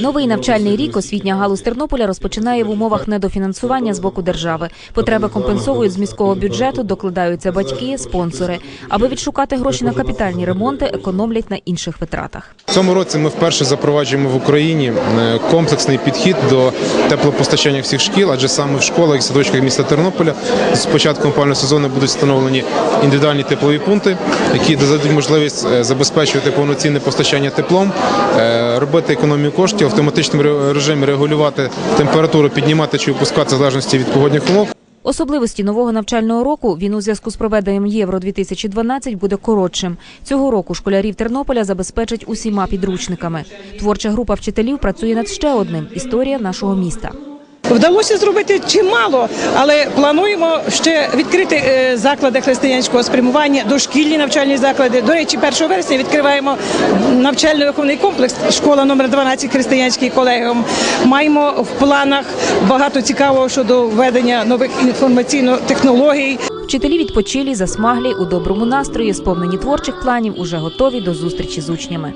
Новий навчальний рік освітня галузь Тернополя розпочинає в умовах недофінансування з боку держави. Потреби компенсовують з міського бюджету, докладаються батьки, спонсори. Аби відшукати гроші на капітальні ремонти, економлять на інших витратах. В цьому році ми вперше запроваджуємо в Україні е, комплексний підхід до теплопостачання всіх шкіл, адже саме в школах і садочках міста Тернополя з початком опалювального сезону будуть встановлені індивідуальні теплові пункти, які дадуть можливість е, забезпечувати повноцінне постачання теплом, е, робити економію коштів, в автоматичному режимі регулювати температуру, піднімати чи опускати в залежності від погодних умов. Особливості нового навчального року він у зв'язку з проведенням Євро 2012 буде коротшим. Цього року школярів Тернополя забезпечать усіма підручниками. Творча група вчителів працює над ще одним історія нашого міста. Вдалося зробити чимало, але плануємо ще відкрити е, заклади християнського спрямування, дошкільні навчальні заклади. До речі, 1 вересня відкриваємо навчально-виховний комплекс школа номер 12 християнський колегіум. Маємо в планах багато цікавого щодо введення нових інформаційних технологій. Вчителі відпочилі, засмаглі, у доброму настрої, сповнені творчих планів, уже готові до зустрічі з учнями.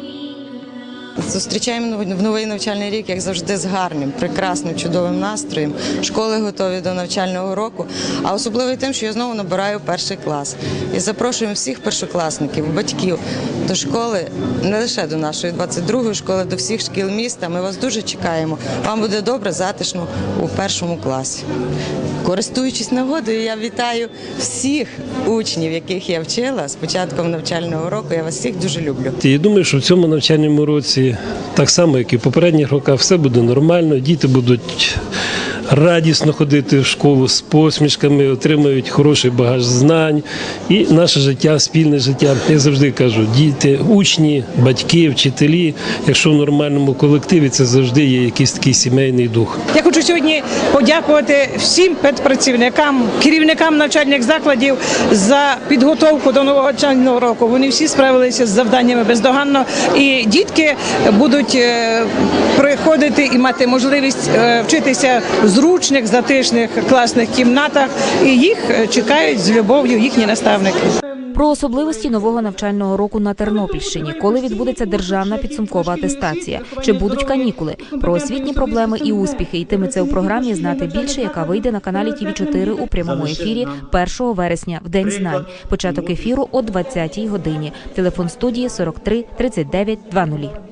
Зустрічаємо в новий навчальний рік, як завжди, з гарним, прекрасним, чудовим настроєм. Школи готові до навчального року. А особливо тим, що я знову набираю перший клас. І запрошуємо всіх першокласників, батьків до школи, не лише до нашої 22-ї школи, до всіх шкіл міста. Ми вас дуже чекаємо. Вам буде добре, затишно у першому класі. Користуючись нагодою, я вітаю всіх учнів, яких я вчила з початком навчального року. Я вас всіх дуже люблю. І думаю, що в цьому навчальному році, так само, як і в попередніх роках, все буде нормально. Діти будуть радісно ходити в школу з посмішками, отримають хороший багаж знань. І наше життя, спільне життя, я завжди кажу, діти, учні, батьки, вчителі. Якщо в нормальному колективі, це завжди є якийсь такий сімейний дух. Я хочу сьогодні подякувати всім педпрацівникам, керівникам навчальних закладів за підготовку до нового навчального року. Вони всі справилися з завданнями бездоганно, і дітки будуть е, приходити і мати можливість е, вчитися в зручних, затишних класних кімнатах. І їх е, чекають з любов'ю їхні наставники. Про особливості нового навчального року на Тернопільщині, коли відбудеться державна підсумкова атестація, чи будуть канікули, про освітні проблеми і успіхи. Йтиметься у програмі знати більше, яка вийде на каналі ТВ 4 у прямому ефірі 1 вересня в день знань. Початок ефіру о 20-й годині. Телефон студії 43 39 00.